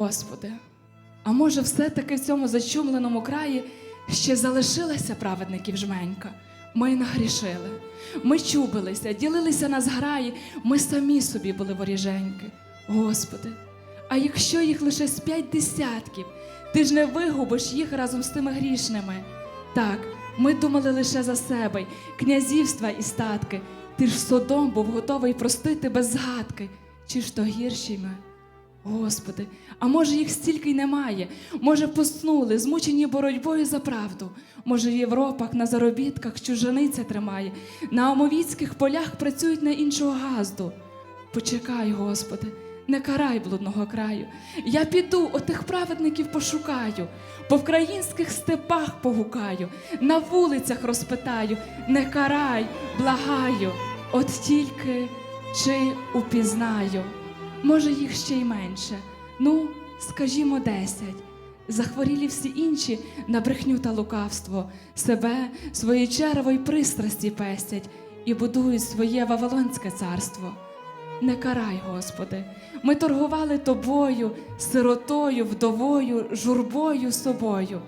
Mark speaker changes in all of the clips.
Speaker 1: Господи, а може, все-таки в цьому зачумленому краї ще залишилася праведників жменька? Ми нагрішили, ми чубилися, ділилися на зграї, ми самі собі були воріженьки. Господи, а якщо їх лише з п'ять десятків, ти ж не вигубиш їх разом з тими грішними. Так, ми думали лише за себе, князівства і статки. Ти ж Содом був готовий простити без згадки. Чи ж то гірші ми? Господи, а може їх стільки й немає? Може, поснули, змучені боротьбою за правду. Може, в Європах на заробітках чужаниця тримає, на омовіцьких полях працюють на іншого газду. Почекай, Господи, не карай блудного краю. Я піду, отих праведників пошукаю, по вкраїнських степах погукаю, на вулицях розпитаю, не карай, благаю, от тільки чи упізнаю. Може, їх ще й менше. Ну, скажімо, десять. Захворілі всі інші на брехню та лукавство, себе, свої черво й пристрасті пестять і будують своє Вавилонське царство. Не карай, Господи, ми торгували тобою, сиротою, вдовою, журбою собою.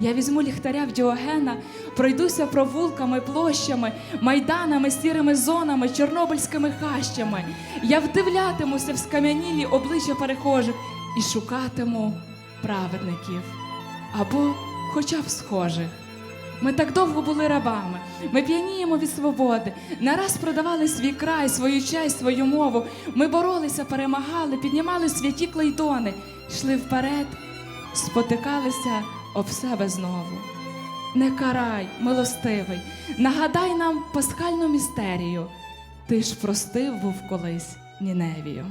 Speaker 1: Я візьму ліхтаря в Діогена, пройдуся провулками, площами, майданами, сірими зонами, чорнобильськими хащами. Я вдивлятимуся в скам'янілі обличчя перехожих і шукатиму праведників або хоча б схожих. Ми так довго були рабами, ми п'яніємо від свободи, не раз продавали свій край, свою честь, свою мову. Ми боролися, перемагали, піднімали святі клейдони, йшли вперед, спотикалися об себе знову. Не карай, милостивий, нагадай нам пасхальну містерію. Ти ж простив був колись Ніневію.